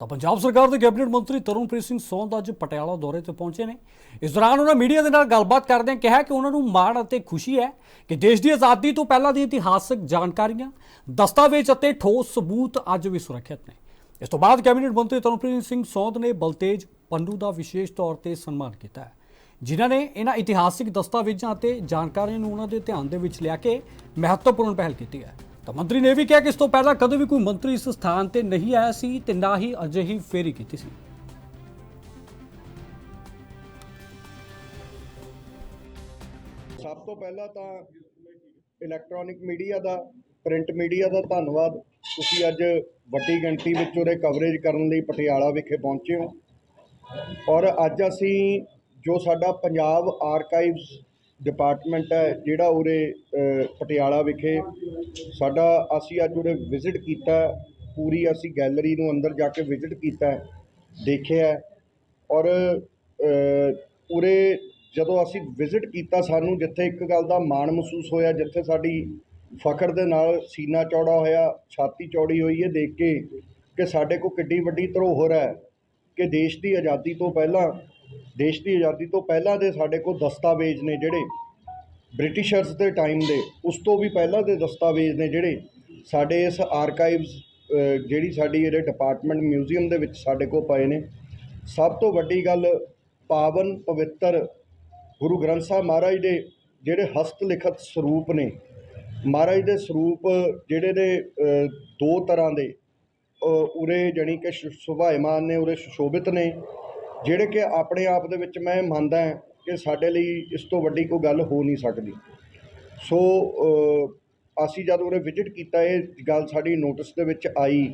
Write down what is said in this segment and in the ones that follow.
ਤਾਂ ਪੰਜਾਬ ਸਰਕਾਰ ਦੇ ਕੈਬਨਿਟ ਮੰਤਰੀ ਤਰੁਣਪ੍ਰੀਤ ਸਿੰਘ ਸੌਂਦ ਅੱਜ ਪਟਿਆਲਾ ਦੌਰੇ ਤੇ ਪਹੁੰਚੇ ਨੇ। ਇਸ ਦੌਰਾਨ ਉਹਨਾਂ ਮੀਡੀਆ ਦੇ ਨਾਲ ਗੱਲਬਾਤ ਕਰਦਿਆਂ ਕਿਹਾ ਕਿ ਉਹਨਾਂ ਨੂੰ ਮਾਣ ਅਤੇ ਖੁਸ਼ੀ ਹੈ ਕਿ ਦੇਸ਼ ਦੀ ਆਜ਼ਾਦੀ ਤੋਂ ਪਹਿਲਾਂ ਦੀ ਇਤਿਹਾਸਕ ਜਾਣਕਾਰੀਆਂ, ਦਸਤਾਵੇਜ਼ ਅਤੇ ਠੋਸ ਸਬੂਤ ਅੱਜ ਵੀ ਸੁਰੱਖਿਅਤ ਨੇ। ਇਸ ਤੋਂ ਬਾਅਦ ਕੈਬਨਿਟ ਮੰਤਰੀ ਤਰੁਣਪ੍ਰੀਤ ਸਿੰਘ ਸੌਂਦ ਨੇ ਬਲਤੇਜ ਪੰਨੂ ਦਾ ਵਿਸ਼ੇਸ਼ ਤੌਰ ਤੇ ਸਨਮਾਨ ਕੀਤਾ ਹੈ। ਜਿਨ੍ਹਾਂ ਨੇ ਇਹਨਾਂ ਇਤਿਹਾਸਿਕ ਦਸਤਾਵੇਜ਼ਾਂ ਅਤੇ ਜਾਣਕਾਰੀਆਂ ਨੂੰ ਉਹਨਾਂ ਦੇ ਧਿਆਨ ਦੇ ਵਿੱਚ ਲਿਆ ਕੇ ਮਹੱਤਵਪੂਰਨ ਪਹਿਲ ਕੀਤੀ ਹੈ। ਤਾਂ ਮੰਤਰੀ ਨੇ ਇਹ ਵੀ ਕਿਹਾ ਕਿ ਇਸ ਤੋਂ ਪਹਿਲਾਂ ਕਦੇ ਵੀ ਕੋਈ ਮੰਤਰੀ ਇਸ ਸਥਾਨ ਤੇ ਨਹੀਂ ਆਇਆ ਸੀ ਤੇ ਨਾ ਹੀ ਅਜਿਹੀ ਫੇਰੀ ਕੀਤੀ ਸੀ। ਸਭ ਤੋਂ ਪਹਿਲਾਂ ਤਾਂ ਇਲੈਕਟ੍ਰੋਨਿਕ ਮੀਡੀਆ ਦਾ ਪ੍ਰਿੰਟ ਮੀਡੀਆ ਦਾ ਧੰਨਵਾਦ। ਤੁਸੀਂ ਅੱਜ ਵੱਡੀ ਗਿਣਤੀ ਵਿੱਚ ਉਹਦੇ ਕਵਰੇਜ ਕਰਨ ਲਈ ਪਟਿਆਲਾ ਵਿਖੇ ਪਹੁੰਚੇ ਹੋ। ਔਰ ਅੱਜ ਅਸੀਂ ਜੋ ਸਾਡਾ ਪੰਜਾਬ ਆਰਕਾਈਵਸ ਡਿਪਾਰਟਮੈਂਟ ਹੈ, ਜਿਹੜਾ ਉਰੇ ਪਟਿਆਲਾ ਵਿਖੇ ਸਾਡਾ ਅਸੀਂ ਅੱਜ ਉਰੇ ਵਿਜ਼ਿਟ ਕੀਤਾ ਪੂਰੀ ਅਸੀਂ ਗੈਲਰੀ ਨੂੰ ਅੰਦਰ ਜਾ ਕੇ ਵਿਜ਼ਿਟ ਕੀਤਾ ਦੇਖਿਆ ਔਰ ਉਰੇ ਜਦੋਂ ਅਸੀਂ ਵਿਜ਼ਿਟ ਕੀਤਾ ਸਾਨੂੰ ਜਿੱਥੇ ਇੱਕ ਗੱਲ ਦਾ ਮਾਣ ਮਹਿਸੂਸ ਹੋਇਆ, ਜਿੱਥੇ ਸਾਡੀ ਫਖਰ ਦੇ ਨਾਲ ਸੀਨਾ ਚੌੜਾ ਹੋਇਆ, ਛਾਤੀ ਚੌੜੀ ਹੋਈ ਹੈ, ਦੇਖ ਕੇ ਕਿ ਸਾਡੇ ਕੋਲ ਕਿੱਡੀ ਵੱਡੀ ਧਰੋਹਰ ਹੈ ਕਿ ਦੇਸ਼ ਦੀ ਆਜ਼ਾਦੀ ਤੋਂ ਪਹਿਲਾਂ ਦੇਸ਼ ਦੀ ਆਜ਼ਾਦੀ ਤੋਂ ਪਹਿਲਾਂ ਦੇ ਸਾਡੇ ਕੋਲ ਦਸਤਾਵੇਜ਼ ਨੇ ਜਿਹੜੇ ਬ੍ਰਿਟਿਸ਼ਰਸ ਦੇ ਟਾਈਮ ਦੇ, ਉਸ ਤੋਂ ਵੀ ਪਹਿਲਾਂ ਦੇ ਦਸਤਾਵੇਜ਼ ਨੇ ਜਿਹੜੇ ਸਾਡੇ ਇਸ ਆਰਕਾਈਵਸ ਜਿਹੜੀ ਸਾਡੀ ਇਹਦੇ ਡਿਪਾਰਟਮੈਂਟ ਮਿਊਜ਼ੀਅਮ ਦੇ ਵਿੱਚ ਸਾਡੇ ਕੋਲ ਪਏ ਨੇ। ਸਭ ਤੋਂ ਵੱਡੀ ਗੱਲ ਪਾਵਨ ਪਵਿੱਤਰ ਗੁਰੂ ਗ੍ਰੰਥ ਸਾਹਿਬ ਮਹਾਰਾਜ ਦੇ ਜਿਹੜੇ ਹਸਤ ਲਿਖਤ ਸਰੂਪ ਨੇ, ਮਹਾਰਾਜ ਦੇ ਸਰੂਪ ਜਿਹੜੇ ਨੇ ਦੋ ਤਰ੍ਹਾਂ ਦੇ ਉਰੇ ਜਾਣੀ ਕਿ ਸ਼ੁ- ਸੁਭਾਇਮਾਨ ਨੇ, ਉਰੇ ਸੁਸ਼ੋਭਿਤ ਨੇ ਜਿਹੜੇ ਕਿ ਆਪਣੇ ਆਪ ਦੇ ਵਿੱਚ ਮੈਂ ਮੰਨਦਾ ਕਿ ਸਾਡੇ ਲਈ ਇਸ ਤੋਂ ਵੱਡੀ ਕੋਈ ਗੱਲ ਹੋ ਨਹੀਂ ਸਕਦੀ। ਸੋ ਅਸੀਂ ਜਦ ਉਰੇ ਵਿਜ਼ਿਟ ਕੀਤਾ, ਇਹ ਗੱਲ ਸਾਡੀ ਨੋਟਿਸ ਦੇ ਵਿੱਚ ਆਈ,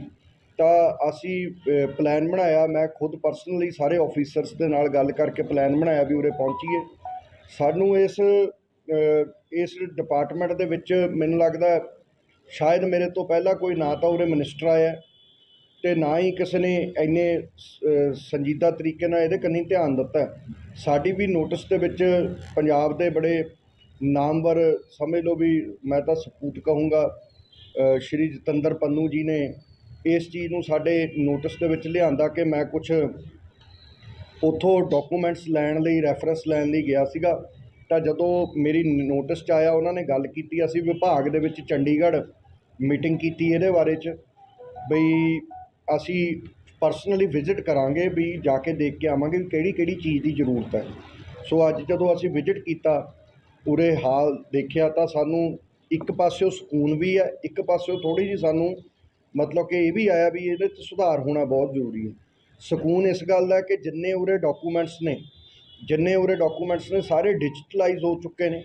ਤਾਂ ਅਸੀਂ ਪਲਾਨ ਬਣਾਇਆ। ਮੈਂ ਖੁਦ ਪਰਸਨਲੀ ਸਾਰੇ ਆਫੀਸਰਸ ਦੇ ਨਾਲ ਗੱਲ ਕਰਕੇ ਪਲਾਨ ਬਣਾਇਆ ਵੀ ਉਰੇ ਪਹੁੰਚੀਏ। ਸਾਨੂੰ ਇਸ ਇਸ ਡਿਪਾਰਟਮੈਂਟ ਦੇ ਵਿੱਚ ਮੈਨੂੰ ਲੱਗਦਾ, ਸ਼ਾਇਦ ਮੇਰੇ ਤੋਂ ਪਹਿਲਾਂ ਕੋਈ ਨਾ ਤਾਂ ਉਰੇ ਮਿਨਿਸਟਰ ਆਇਆ। ਅਤੇ ਨਾ ਹੀ ਕਿਸੇ ਨੇ ਇੰਨੇ ਸੰਜੀਦਾ ਤਰੀਕੇ ਨਾਲ ਇਹਦੇ ਕੰਨੀ ਧਿਆਨ ਦਿੱਤਾ। ਸਾਡੀ ਵੀ ਨੋਟਿਸ ਦੇ ਵਿੱਚ ਪੰਜਾਬ ਦੇ ਬੜੇ ਨਾਮਵਰ, ਸਮਝ ਲਓ ਵੀ ਮੈਂ ਤਾਂ ਸਪੂਤ ਕਹੂੰਗਾ ਸ਼੍ਰੀ ਜਤਿੰਦਰ ਪੰਨੂ ਜੀ ਨੇ ਇਸ ਚੀਜ਼ ਨੂੰ ਸਾਡੇ ਨੋਟਿਸ ਦੇ ਵਿੱਚ ਲਿਆਂਦਾ ਕਿ ਮੈਂ ਕੁਝ ਉੱਥੋਂ ਡਾਕੂਮੈਂਟਸ ਲੈਣ ਲਈ ਰੈਫਰੈਂਸ ਲੈਣ ਲਈ ਗਿਆ ਸੀਗਾ। ਤਾਂ ਜਦੋਂ ਮੇਰੀ ਨੋਟਿਸ 'ਚ ਆਇਆ, ਉਹਨਾਂ ਨੇ ਗੱਲ ਕੀਤੀ, ਅਸੀਂ ਵਿਭਾਗ ਦੇ ਵਿੱਚ ਚੰਡੀਗੜ੍ਹ ਮੀਟਿੰਗ ਕੀਤੀ ਇਹਦੇ ਬਾਰੇ 'ਚ, ਬਈ ਅਸੀਂ ਪਰਸਨਲੀ ਵਿਜ਼ਿਟ ਕਰਾਂਗੇ ਵੀ ਜਾ ਕੇ ਦੇਖ ਕੇ ਆਵਾਂਗੇ ਵੀ ਕਿਹੜੀ ਕਿਹੜੀ ਚੀਜ਼ ਦੀ ਜ਼ਰੂਰਤ ਹੈ। ਸੋ ਅੱਜ ਜਦੋਂ ਅਸੀਂ ਵਿਜ਼ਿਟ ਕੀਤਾ ਉਰੇ ਹਾਲ ਦੇਖਿਆ ਤਾਂ ਸਾਨੂੰ ਇੱਕ ਪਾਸਿਓ ਸਕੂਨ ਵੀ ਹੈ, ਇੱਕ ਪਾਸਿਓ ਥੋੜ੍ਹੀ ਜਿਹੀ ਸਾਨੂੰ ਮਤਲਬ ਕਿ ਇਹ ਵੀ ਆਇਆ ਵੀ ਇਹਦੇ 'ਚ ਸੁਧਾਰ ਹੋਣਾ ਬਹੁਤ ਜ਼ਰੂਰੀ ਹੈ। ਸਕੂਨ ਇਸ ਗੱਲ ਦਾ ਕਿ ਜਿੰਨੇ ਉਰੇ ਡਾਕੂਮੈਂਟਸ ਨੇ, ਜਿੰਨੇ ਉਰੇ ਡਾਕੂਮੈਂਟਸ ਨੇ ਸਾਰੇ ਡਿਜੀਟਲਾਈਜ਼ ਹੋ ਚੁੱਕੇ ਨੇ।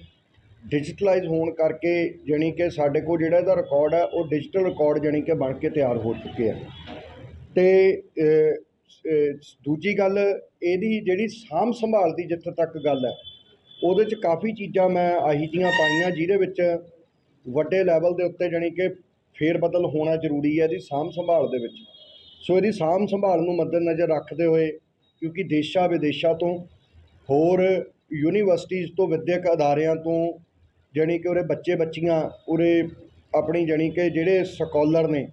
ਡਿਜੀਟਲਾਈਜ਼ ਹੋਣ ਕਰਕੇ ਜਾਣੀ ਕਿ ਸਾਡੇ ਕੋਲ ਜਿਹੜਾ ਇਹਦਾ ਰਿਕਾਰਡ ਹੈ, ਉਹ ਡਿਜੀਟਲ ਰਿਕਾਰਡ ਜਾਣੀ ਕਿ ਬਣ ਕੇ ਤਿਆਰ ਹੋ ਚੁੱਕੇ ਆ। ਅਤੇ ਦੂਜੀ ਗੱਲ ਇਹਦੀ ਜਿਹੜੀ ਸਾਂਭ ਸੰਭਾਲ ਦੀ ਜਿੱਥੇ ਤੱਕ ਗੱਲ ਹੈ, ਉਹਦੇ 'ਚ ਕਾਫੀ ਚੀਜ਼ਾਂ ਮੈਂ ਇਹੋ ਜਿਹੀਆਂ ਪਾਈਆਂ ਜਿਹਦੇ ਵਿੱਚ ਵੱਡੇ ਲੈਵਲ ਦੇ ਉੱਤੇ ਜਾਣੀ ਕਿ ਫੇਰ ਬਦਲ ਹੋਣਾ ਜ਼ਰੂਰੀ ਹੈ ਇਹਦੀ ਸਾਂਭ ਸੰਭਾਲ ਦੇ ਵਿੱਚ। ਸੋ ਇਹਦੀ ਸਾਂਭ ਸੰਭਾਲ ਨੂੰ ਮੱਦੇਨਜ਼ਰ ਰੱਖਦੇ ਹੋਏ, ਕਿਉਂਕਿ ਦੇਸ਼ਾਂ ਵਿਦੇਸ਼ਾਂ ਤੋਂ ਹੋਰ ਯੂਨੀਵਰਸਿਟੀਜ਼ ਤੋਂ ਵਿੱਦਿਅਕ ਅਦਾਰਿਆਂ ਤੋਂ ਜਾਣੀ ਕਿ ਉਰੇ ਬੱਚੇ ਬੱਚੀਆਂ ਉਰੇ ਆਪਣੀ ਜਾਣੀ ਕਿ ਜਿਹੜੇ ਸਕਾਲਰ ਨੇ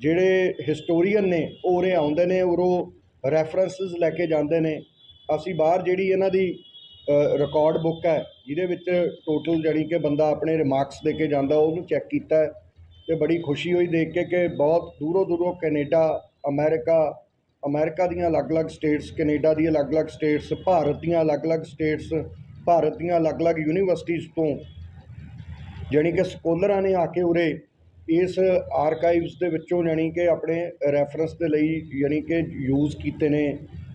ਜਿਹੜੇ ਹਿਸਟੋਰੀਅਨ ਨੇ, ਉਹ ਉਰੇ ਆਉਂਦੇ ਨੇ, ਉਰੋਂ ਰੈਫਰੈਂਸਸ ਲੈ ਕੇ ਜਾਂਦੇ ਨੇ। ਅਸੀਂ ਬਾਹਰ ਜਿਹੜੀ ਇਹਨਾਂ ਦੀ ਰਿਕਾਰਡ ਬੁੱਕ ਹੈ, ਜਿਹਦੇ ਵਿੱਚ ਟੋਟਲ ਜਾਣੀ ਕਿ ਬੰਦਾ ਆਪਣੇ ਰਿਮਾਰਕਸ ਦੇ ਕੇ ਜਾਂਦਾ, ਉਹਨੂੰ ਚੈੱਕ ਕੀਤਾ ਹੈ ਤੇ ਬੜੀ ਖੁਸ਼ੀ ਹੋਈ ਦੇਖ ਕੇ ਕਿ ਬਹੁਤ ਦੂਰੋਂ ਦੂਰੋਂ ਕੈਨੇਡਾ, ਅਮਰੀਕਾ ਅਮਰੀਕਾ ਦੀਆਂ ਅਲੱਗ-ਅਲੱਗ ਸਟੇਟਸ ਕੈਨੇਡਾ ਦੀਆਂ ਅਲੱਗ-ਅਲੱਗ ਸਟੇਟਸ ਭਾਰਤ ਦੀਆਂ ਅਲੱਗ-ਅਲੱਗ ਸਟੇਟਸ ਭਾਰਤ ਦੀਆਂ ਅਲੱਗ-ਅਲੱਗ ਯੂਨੀਵਰਸਿਟੀਜ਼ ਤੋਂ ਜਾਣੀ ਕਿ ਸਕੋਲਰਾਂ ਨੇ ਆ ਕੇ ਉਰੇ ਇਸ ਆਰਕਾਈਵਸ ਦੇ ਵਿੱਚੋਂ ਜਾਣੀ ਕਿ ਆਪਣੇ ਰੈਫਰੈਂਸ ਦੇ ਲਈ ਜਾਣੀ ਕਿ ਯੂਜ਼ ਕੀਤੇ ਨੇ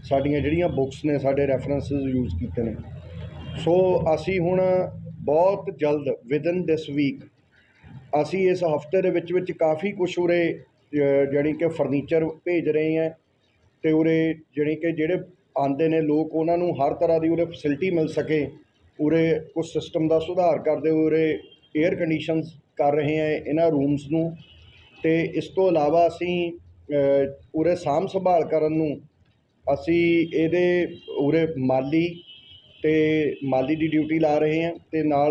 ਸਾਡੀਆਂ ਜਿਹੜੀਆਂ ਬੁੱਕਸ ਨੇ ਸਾਡੇ ਰੈਫਰੈਂਸਸ ਯੂਜ਼ ਕੀਤੇ ਨੇ। ਸੋ ਅਸੀਂ ਹੁਣ ਬਹੁਤ ਜਲਦ ਵਿਦਨ ਦਿਸ ਵੀਕ ਅਸੀਂ ਇਸ ਹਫ਼ਤੇ ਦੇ ਵਿੱਚ ਵਿੱਚ ਕਾਫੀ ਕੁਛ ਉਰੇ ਅ, ਜਾਣੀ ਕਿ ਫਰਨੀਚਰ ਭੇਜ ਰਹੇ ਹਾਂ ਤੇ ਉਰੇ ਜਾਣੀ ਕਿ ਜਿਹੜੇ ਆਉਂਦੇ ਨੇ ਲੋਕ ਉਹਨਾਂ ਨੂੰ ਹਰ ਤਰ੍ਹਾਂ ਦੀ ਉਰੇ ਫੈਸਿਲਿਟੀ ਮਿਲ ਸਕੇ ਉਰੇ ਕੁਝ ਸਿਸਟਮ ਦਾ ਸੁਧਾਰ ਕਰਦੇ ਉਰੇ ਏਅਰ ਕੰਡੀਸ਼ਨਸ ਕਰ ਰਹੇ ਹਾਂ ਇਹਨਾਂ ਰੂਮਸ ਨੂੰ ਤੇ ਇਸ ਤੋਂ ਇਲਾਵਾ ਅਸੀਂ ਉਰੇ ਸਾਂਭ ਸੰਭਾਲ ਕਰਨ ਨੂੰ ਅਸੀਂ ਇਹਦੇ ਉਰੇ ਮਾਲੀ ਅਤੇ ਮਾਲੀ ਦੀ ਡਿਊਟੀ ਲਾ ਰਹੇ ਹਾਂ ਅਤੇ ਨਾਲ